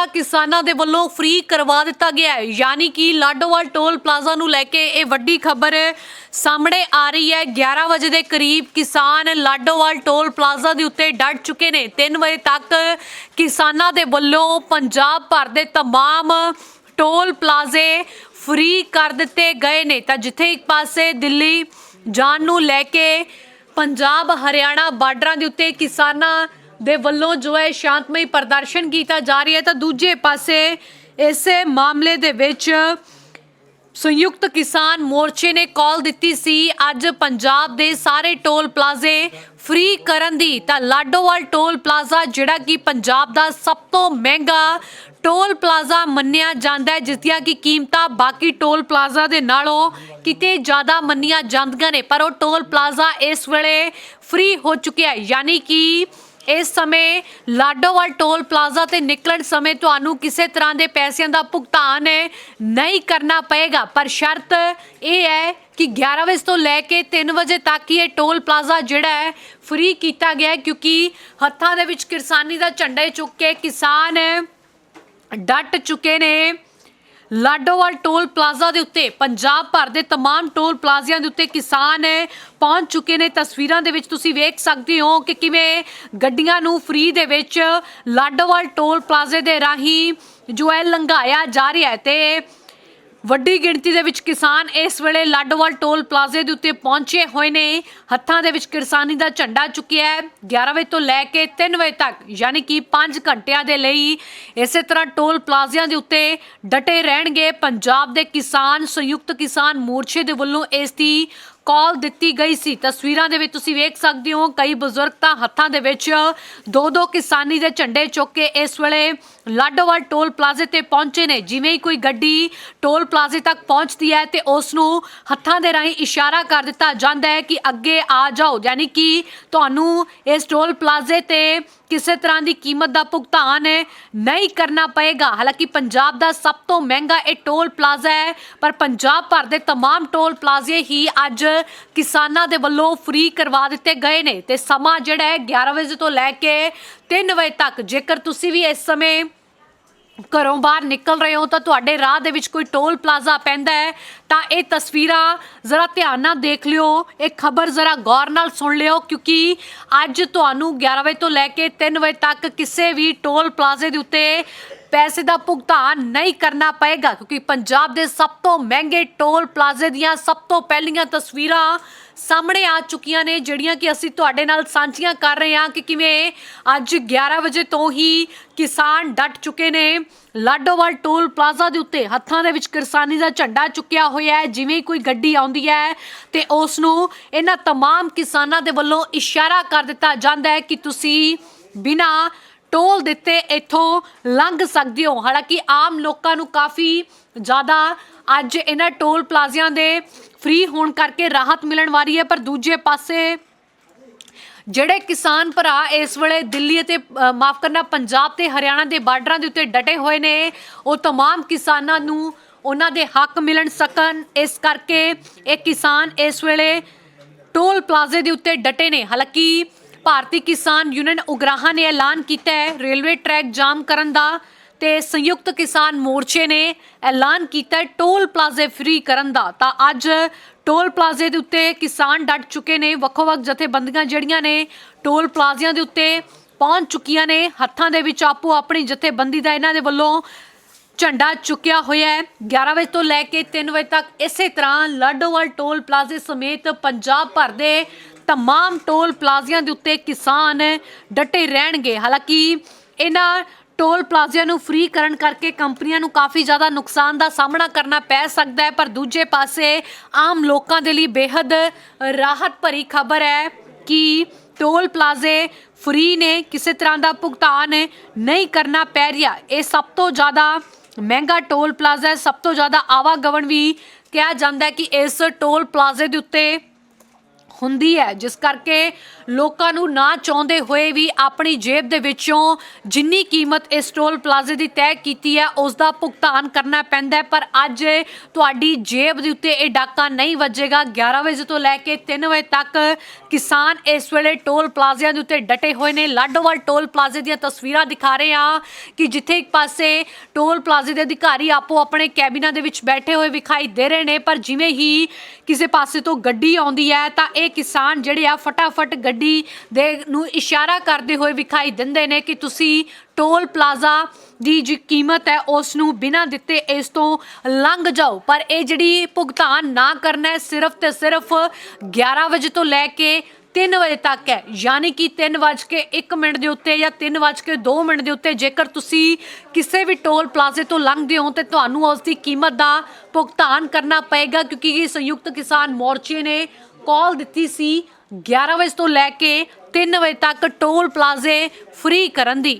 Plaza ਕਿਸਾਨਾਂ ਦੇ ਵੱਲੋਂ ਫ੍ਰੀ ਕਰਵਾ ਦਿੱਤਾ ਗਿਆ ਹੈ ਯਾਨੀ ਕਿ ਲਾਡੋਵਾਲ ਟੋਲ ਪਲਾਜ਼ਾ ਨੂੰ ਲੈ ਕੇ ਇਹ ਵੱਡੀ ਖਬਰ ਸਾਹਮਣੇ ਆ ਰਹੀ ਹੈ 11 ਵਜੇ ਦੇ ਕਰੀਬ ਕਿਸਾਨ ਲਾਡੋਵਾਲ ਟੋਲ ਪਲਾਜ਼ਾ ਦੇ ਉੱਤੇ ਡਟ ਚੁੱਕੇ ਨੇ 3 ਵਜੇ ਤੱਕ ਕਿਸਾਨਾਂ ਦੇ ਵੱਲੋਂ ਪੰਜਾਬ ਭਰ ਦੇ तमाम ਟੋਲ ਪਲਾਜ਼ੇ ਫ੍ਰੀ ਕਰ ਦਿੱਤੇ ਗਏ ਨੇ ਤਾਂ ਜਿੱਥੇ ਇੱਕ ਪਾਸੇ ਦਿੱਲੀ ਜਾਣ ਨੂੰ ਲੈ ਕੇ ਪੰਜਾਬ ਹਰਿਆਣਾ ਬਾਰਡਰਾਂ ਦੇ ਉੱਤੇ ਕਿਸਾਨਾਂ ਦੇ ਵੱਲੋਂ ਜੋ ਹੈ ਸ਼ਾਂਤਮਈ ਪ੍ਰਦਰਸ਼ਨ ਕੀਤਾ ਜਾ ਰਿਹਾ ਹੈ ਤਾਂ ਦੂਜੇ ਪਾਸੇ ਇਸੇ ਮਾਮਲੇ ਦੇ ਵਿੱਚ ਸੰਯੁਕਤ ਕਿਸਾਨ ਮੋਰਚੇ ਨੇ ਕਾਲ ਦਿੱਤੀ ਸੀ, ਅੱਜ ਪੰਜਾਬ ਦੇ ਸਾਰੇ ਟੋਲ ਪਲਾਜ਼ੇ ਫ੍ਰੀ ਕਰਨ ਦੀ। ਤਾਂ ਲਾਡੋਵਾਲ ਟੋਲ ਪਲਾਜ਼ਾ ਜਿਹੜਾ ਕਿ ਪੰਜਾਬ ਦਾ ਸਭ ਤੋਂ ਮਹਿੰਗਾ ਟੋਲ ਪਲਾਜ਼ਾ ਮੰਨਿਆ ਜਾਂਦਾ ਹੈ, ਜਿਸ ਦੀਆਂ ਕਿ ਕੀਮਤਾਂ ਬਾਕੀ ਟੋਲ ਪਲਾਜ਼ਾ ਦੇ ਨਾਲੋਂ ਕਿਤੇ ਜ਼ਿਆਦਾ ਮੰਨੀਆਂ ਜਾਂਦੀਆਂ ਨੇ। ਪਰ ਉਹ ਟੋਲ ਪਲਾਜ਼ਾ ਇਸ ਵੇਲੇ ਫ੍ਰੀ ਹੋ ਚੁੱਕਿਆ ਹੈ। ਯਾਨੀ ਕਿ ਇਸ ਸਮੇਂ ਲਾਡੋਵਾਲ ਟੋਲ ਪਲਾਜ਼ਾ ਤੇ ਨਿਕਲਣ ਸਮੇਂ ਤੁਹਾਨੂੰ ਕਿਸੇ ਤਰ੍ਹਾਂ ਦੇ ਪੈਸਿਆਂ ਦਾ ਭੁਗਤਾਨ ਨਹੀਂ ਕਰਨਾ ਪਏਗਾ। ਪਰ ਸ਼ਰਤ ਇਹ ਹੈ ਕਿ 11 ਵਜੇ ਤੋਂ ਲੈ ਕੇ 3 ਵਜੇ ਤੱਕ ਹੀ ਇਹ ਟੋਲ ਪਲਾਜ਼ਾ ਜਿਹੜਾ ਹੈ ਫ੍ਰੀ ਕੀਤਾ ਗਿਆ ਕਿਉਂਕਿ ਹੱਥਾਂ ਦੇ ਵਿੱਚ ਕਿਰਸਾਨੀ ਦਾ ਝੰਡਾ ਚੁੱਕ ਕੇ ਕਿਸਾਨ ਡਟ ਚੁੱਕੇ ਨੇ। ਲਾਡੋਵਾਲ ਟੋਲ ਪਲਾਜ਼ਾ ਦੇ ਉੱਤੇ ਪੰਜਾਬ ਭਰ ਦੇ तमाम ਟੋਲ ਪਲਾਜ਼ਿਆਂ ਦੇ ਉੱਤੇ ਕਿਸਾਨ ਪਹੁੰਚ ਚੁੱਕੇ ਨੇ ਤਸਵੀਰਾਂ ਦੇ ਵਿੱਚ ਤੁਸੀਂ ਵੇਖ ਸਕਦੇ ਹੋ ਕਿ ਕਿਵੇਂ ਗੱਡੀਆਂ ਨੂੰ ਫ੍ਰੀ ਦੇ ਵਿੱਚ ਲਾਡੋਵਾਲ ਟੋਲ ਪਲਾਜ਼ੇ ਦੇ ਰਾਹੀਂ ਜੋ ਹੈ ਲੰਘਾਇਆ ਜਾ ਰਿਹਾ ਹੈ ਤੇ ਵੱਡੀ ਗਿਣਤੀ ਦੇ ਵਿੱਚ ਕਿਸਾਨ ਇਸ ਵੇਲੇ ਲਾਡੋਵਾਲ ਟੋਲ ਪਲਾਜ਼ੇ ਦੇ ਉੱਤੇ ਪਹੁੰਚੇ ਹੋਏ ਨੇ। ਹੱਥਾਂ ਦੇ ਵਿੱਚ ਕਿਸਾਨੀ ਦਾ ਝੰਡਾ ਚੁੱਕਿਆ ਹੈ। 11 ਵਜੇ ਤੋਂ ਲੈ ਕੇ 3 ਵਜੇ ਤੱਕ, ਯਾਨੀ ਕਿ 5 ਘੰਟਿਆਂ ਦੇ ਲਈ ਇਸੇ ਤਰ੍ਹਾਂ ਟੋਲ ਪਲਾਜ਼ਿਆਂ ਦੇ ਉੱਤੇ ਡਟੇ ਰਹਿਣਗੇ। ਪੰਜਾਬ ਦੇ ਕਿਸਾਨ, ਸੰਯੁਕਤ ਕਿਸਾਨ ਮੋਰਚੇ ਦੇ ਵੱਲੋਂ ਇਸ ਦੀ ਕਾਲ ਦਿੱਤੀ ਗਈ ਸੀ ਤਸਵੀਰਾਂ ਦੇ ਵਿੱਚ ਤੁਸੀਂ ਵੇਖ ਸਕਦੇ ਹੋ ਕਈ ਬਜ਼ੁਰਗ ਤਾਂ ਹੱਥਾਂ ਦੇ ਵਿੱਚ ਦੋ ਦੋ ਕਿਸਾਨੀ ਦੇ ਝੰਡੇ ਚੁੱਕ ਕੇ ਇਸ ਵੇਲੇ ਲਾਡੋਵਾਲ ਟੋਲ ਪਲਾਜ਼ੇ ਤੇ ਪਹੁੰਚੇ ਨੇ ਜਿਵੇਂ ਹੀ ਕੋਈ ਗੱਡੀ ਟੋਲ ਪਲਾਜ਼ੇ ਤੱਕ ਪਹੁੰਚਦੀ ਹੈ ਤੇ ਉਸ ਨੂੰ ਹੱਥਾਂ ਦੇ ਰਾਹੀਂ ਇਸ਼ਾਰਾ ਕਰ ਦਿੱਤਾ ਜਾਂਦਾ ਹੈ ਕਿ ਅੱਗੇ ਆ ਜਾਓ ਯਾਨੀ ਕਿ ਤੁਹਾਨੂੰ ਇਸ ਟੋਲ ਪਲਾਜ਼ੇ ਤੇ ਕਿਸੇ ਤਰ੍ਹਾਂ ਦੀ ਕੀਮਤ ਦਾ ਭੁਗਤਾਨ ਨਹੀਂ ਕਰਨਾ ਪਏਗਾ ਹਾਲਾਂਕਿ ਪੰਜਾਬ ਦਾ ਸਭ ਤੋਂ ਮਹਿੰਗਾ ਇਹ ਟੋਲ ਪਲਾਜ਼ਾ ਹੈ ਪਰ ਪੰਜਾਬ ਭਰ ਦੇ तमाम ਟੋਲ ਪਲਾਜ਼ੇ ਹੀ ਅੱਜ ਕਿਸਾਨਾਂ ਦੇ ਵੱਲੋਂ ਫ੍ਰੀ ਕਰਵਾ ਦਿੱਤੇ ਗਏ ਨੇ ਤੇ ਸਮਾਂ ਜਿਹੜਾ ਹੈ 11 ਵਜੇ ਤੋਂ ਲੈ ਕੇ 3 ਵਜੇ ਤੱਕ। ਜੇਕਰ ਤੁਸੀਂ ਵੀ ਇਸ ਸਮੇਂ ਘਰੋਂ ਬਾਹਰ ਨਿਕਲ ਰਹੇ ਹੋ ਤਾਂ ਤੁਹਾਡੇ ਰਾਹ ਦੇ ਵਿੱਚ ਕੋਈ ਟੋਲ ਪਲਾਜ਼ਾ ਪੈਂਦਾ ਹੈ ਤਾਂ ਇਹ ਤਸਵੀਰਾਂ ਜ਼ਰਾ ਧਿਆਨ ਨਾਲ ਦੇਖ ਲਿਓ। ਇਹ ਖਬਰ ਜ਼ਰਾ ਗੌਰ ਨਾਲ ਸੁਣ ਲਿਓ ਕਿਉਂਕਿ ਅੱਜ ਤੁਹਾਨੂੰ 11 ਵਜੇ ਤੋਂ ਲੈ ਕੇ 3 ਵਜੇ ਤੱਕ ਕਿਸੇ ਵੀ ਟੋਲ ਪਲਾਜ਼ੇ ਦੇ ਉੱਤੇ ਪੈਸੇ ਦਾ ਭੁਗਤਾਨ ਨਹੀਂ ਕਰਨਾ ਪਏਗਾ ਕਿਉਂਕਿ ਪੰਜਾਬ ਦੇ ਸਭ ਤੋਂ ਮਹਿੰਗੇ ਟੋਲ ਪਲਾਜ਼ੇ ਦੀਆਂ ਸਭ ਤੋਂ ਪਹਿਲੀਆਂ ਤਸਵੀਰਾਂ ਸਾਹਮਣੇ ਆ ਚੁੱਕੀਆਂ ਨੇ ਜਿਹੜੀਆਂ ਕਿ ਅਸੀਂ ਤੁਹਾਡੇ ਨਾਲ ਸਾਂਝੀਆਂ ਕਰ ਰਹੇ ਹਾਂ ਕਿ ਕਿਵੇਂ ਅੱਜ 11 ਵਜੇ ਤੋਂ ਹੀ ਕਿਸਾਨ ਡਟ ਚੁੱਕੇ ਨੇ ਲਾਡੋਵਾਲ ਟੋਲ ਪਲਾਜ਼ਾ ਦੇ ਉੱਤੇ ਹੱਥਾਂ ਦੇ ਵਿੱਚ ਕਿਰਸਾਨੀ ਦਾ ਝੰਡਾ ਚੁੱਕਿਆ ਹੋਇਆ ਹੈ ਜਿਵੇਂ ਹੀ ਕੋਈ ਗੱਡੀ ਆਉਂਦੀ ਹੈ ਤੇ ਉਸ ਨੂੰ ਇਹਨਾਂ तमाम ਕਿਸਾਨਾਂ ਦੇ ਵੱਲੋਂ ਇਸ਼ਾਰਾ ਕਰ ਦਿੱਤਾ ਜਾਂਦਾ ਹੈ ਕਿ ਤੁਸੀਂ ਬਿਨਾ ਟੋਲ ਦਿੱਤੇ ਇੱਥੋਂ ਲੰਘ ਸਕਦੇ ਹੋ ਹਾਲਾਂਕਿ ਆਮ ਲੋਕਾਂ ਨੂੰ ਕਾਫੀ ਜ਼ਿਆਦਾ ਅੱਜ ਇਹਨਾਂ ਟੋਲ ਪਲਾਜ਼ਿਆਂ ਦੇ ਫ੍ਰੀ ਹੋਣ ਕਰਕੇ ਰਾਹਤ ਮਿਲਣ ਵਾਲੀ ਹੈ ਪਰ ਦੂਜੇ ਪਾਸੇ ਜਿਹੜੇ ਕਿਸਾਨ ਭਰਾ ਇਸ ਵੇਲੇ ਦਿੱਲੀ ਅਤੇ ਅ, ਮਾਫ ਕਰਨਾ ਪੰਜਾਬ ਤੇ ਹਰਿਆਣਾ ਦੇ ਬਾਰਡਰਾਂ ਦੇ ਉੱਤੇ ਡਟੇ ਹੋਏ ਨੇ ਉਹ तमाम ਕਿਸਾਨਾਂ ਨੂੰ ਉਹਨਾਂ ਦੇ ਹੱਕ ਮਿਲਣ ਸਕਣ ਇਸ ਕਰਕੇ ਇਹ ਕਿਸਾਨ ਇਸ ਵੇਲੇ ਟੋਲ ਪਲਾਜ਼ੇ ਦੇ ਉੱਤੇ ਡਟੇ ਨੇ ਹਾਲਾਂਕਿ ਭਾਰਤੀ ਕਿਸਾਨ ਯੂਨੀਅਨ ਉਗਰਾਹਾਂ ਨੇ ਐਲਾਨ ਕੀਤਾ ਹੈ। ਰੇਲਵੇ ਟਰੈਕ ਜਾਮ ਕਰਨ ਦਾ ਤੇ ਸੰਯੁਕਤ ਕਿਸਾਨ ਮੋਰਚੇ ਨੇ ਐਲਾਨ ਕੀਤਾ ਟੋਲ ਪਲਾਜ਼ੇ ਫ੍ਰੀ ਕਰਨ ਦਾ। ਤਾਂ ਅੱਜ ਟੋਲ ਪਲਾਜ਼ੇ ਦੇ ਉੱਤੇ ਕਿਸਾਨ ਡਟ ਚੁੱਕੇ ਨੇ। ਵੱਖੋ-ਵੱਖ ਜਥੇਬੰਦੀਆਂ ਜਿਹੜੀਆਂ ਨੇ ਟੋਲ ਪਲਾਜ਼ਿਆਂ ਦੇ ਉੱਤੇ ਪਹੁੰਚ ਚੁੱਕੀਆਂ ਨੇ। ਹੱਥਾਂ ਦੇ ਵਿੱਚ ਆਪੋ ਆਪਣੀ ਜਥੇਬੰਦੀ ਦਾ ਇਹਨਾਂ ਦੇ ਵੱਲੋਂ ਝੰਡਾ ਚੁੱਕਿਆ ਹੋਇਆ ਹੈ। 11 ਵਜੇ ਤੋਂ ਲੈ ਕੇ 3 ਵਜੇ ਤੱਕ ਇਸੇ ਤਰ੍ਹਾਂ ਲਾਡੋਵਾਲ ਟੋਲ ਪਲਾਜ਼ੇ ਸਮੇਤ ਪੰਜਾਬ ਭਰ ਦੇ ਤਮਾਮ ਟੋਲ ਪਲਾਜ਼ਿਆਂ ਦੇ ਉੱਤੇ ਕਿਸਾਨ ਡਟੇ ਰਹਿਣਗੇ ਹਾਲਾਂਕਿ ਇਹਨਾਂ ਟੋਲ ਪਲਾਜ਼ਿਆਂ ਨੂੰ ਫ੍ਰੀ ਕਰਨ ਕਰਕੇ ਕੰਪਨੀਆਂ ਨੂੰ ਕਾਫੀ ਜ਼ਿਆਦਾ ਨੁਕਸਾਨ ਦਾ ਸਾਹਮਣਾ ਕਰਨਾ ਪੈ ਸਕਦਾ ਹੈ ਪਰ ਦੂਜੇ ਪਾਸੇ ਆਮ ਲੋਕਾਂ ਦੇ ਲਈ ਬੇहद ਰਾਹਤ ਭਰੀ ਖਬਰ ਹੈ ਕਿ ਟੋਲ ਪਲਾਜ਼ੇ ਫ੍ਰੀ ਨੇ ਕਿਸੇ ਤਰ੍ਹਾਂ ਦਾ ਭੁਗਤਾਨ ਨਹੀਂ ਕਰਨਾ ਪੈ ਰਿਹਾ ਇਹ ਸਭ ਤੋਂ ਜ਼ਿਆਦਾ ਮਹਿੰਗਾ ਟੋਲ ਪਲਾਜ਼ਾ ਸਭ ਤੋਂ ਜ਼ਿਆਦਾ ਆਵਾਗਮਨ ਵੀ ਕਿਹਾ ਜਾਂਦਾ ਹੈ ਕਿ ਇਸ ਟੋਲ ਪਲਾਜ਼ੇ ਦੇ ਉੱਤੇ ਹੁੰਦੀ ਹੈ। ਜਿਸ ਕਰਕੇ ਲੋਕਾਂ ਨੂੰ ਨਾ ਚਾਹੁੰਦੇ ਹੋਏ ਵੀ ਆਪਣੀ ਜੇਬ ਦੇ ਵਿੱਚੋਂ ਜਿੰਨੀ ਕੀਮਤ ਇਸ ਟੋਲ ਪਲਾਜ਼ੇ ਦੀ ਤੈਅ ਕੀਤੀ ਹੈ, ਉਸ ਦਾ ਭੁਗਤਾਨ ਕਰਨਾ ਪੈਂਦਾ ਹੈ। ਪਰ ਅੱਜ ਤੁਹਾਡੀ ਜੇਬ ਦੇ ਉੱਤੇ ਇਹ ਡਾਕਾ ਨਹੀਂ ਵੱਜੇਗਾ। 11 ਵਜੇ ਤੋਂ ਲੈ ਕੇ 3 ਵਜੇ ਤੱਕ ਕਿਸਾਨ ਇਸ ਵੇਲੇ ਟੋਲ ਪਲਾਜ਼ਿਆਂ ਦੇ ਉੱਤੇ ਡਟੇ ਹੋਏ ਨੇ। ਲਾਡੋਵਾਲ ਟੋਲ ਪਲਾਜ਼ੇ ਦੀਆਂ ਤਸਵੀਰਾਂ ਦਿਖਾ ਰਹੇ ਹਾਂ ਕਿ ਜਿੱਥੇ ਇੱਕ ਪਾਸੇ ਟੋਲ ਪਲਾਜ਼ੇ ਦੇ ਅਧਿਕਾਰੀ ਆਪੋ ਆਪਣੇ ਕੈਬਿਨਾਂ ਦੇ ਵਿੱਚ ਬੈਠੇ ਹੋਏ ਵਿਖਾਈ ਦੇ ਰਹੇ ਨੇ। ਪਰ ਜਿਵੇਂ ਹੀ ਕਿਸੇ ਪਾਸੇ ਤੋਂ ਗੱਡੀ ਆਉਂਦੀ ਹੈ, ਤਾਂ ਇਹ ਕਿਸਾਨ ਜਿਹੜੇ ਆ ਫਟਾਫਟ ਗੱਡੀ ਦੇ ਨੂੰ ਇਸ਼ਾਰਾ ਕਰਦੇ ਹੋਏ ਵਿਖਾਈ ਦਿੰਦੇ ਨੇ ਕਿ ਤੁਸੀਂ ਟੋਲ ਪਲਾਜ਼ਾ ਦੀ ਜੀ ਕੀਮਤ ਹੈ ਉਸ ਨੂੰ ਬਿਨਾਂ ਦਿੱਤੇ ਇਸ ਤੋਂ ਲੰਘ ਜਾਓ। ਪਰ ਇਹ ਜਿਹੜੀ ਭੁਗਤਾਨ ਨਾ ਕਰਨਾ ਸਿਰਫ ਤੇ ਸਿਰਫ 11 ਵਜੇ ਤੋਂ ਲੈ ਕੇ 3 ਵਜੇ ਤੱਕ ਹੈ। ਯਾਨੀ ਕਿ 3 ਵਜ ਕੇ 1 ਮਿੰਟ ਦੇ ਉੱਤੇ ਜਾਂ 3 ਵਜ ਕੇ 2 ਮਿੰਟ ਦੇ ਉੱਤੇ ਜੇਕਰ ਤੁਸੀਂ ਕਿਸੇ ਵੀ ਟੋਲ ਪਲਾਜ਼ੇ ਤੋਂ ਲੰਘਦੇ ਹੋ, ਤੇ ਤੁਹਾਨੂੰ ਉਸ ਦੀ ਕੀਮਤ ਦਾ ਭੁਗਤਾਨ ਕਰਨਾ ਪਏਗਾ, ਕਿਉਂਕਿ ਸੰਯੁਕਤ ਕਿਸਾਨ ਮੋਰਚੇ ਨੇ ਕਾਲ ਦਿੱਤੀ ਸੀ 11 ਵਜੇ ਤੋਂ ਲੈ ਕੇ 3 ਵਜੇ ਤੱਕ ਟੋਲ ਪਲਾਜ਼ੇ ਫ੍ਰੀ ਕਰਨ ਦੀ।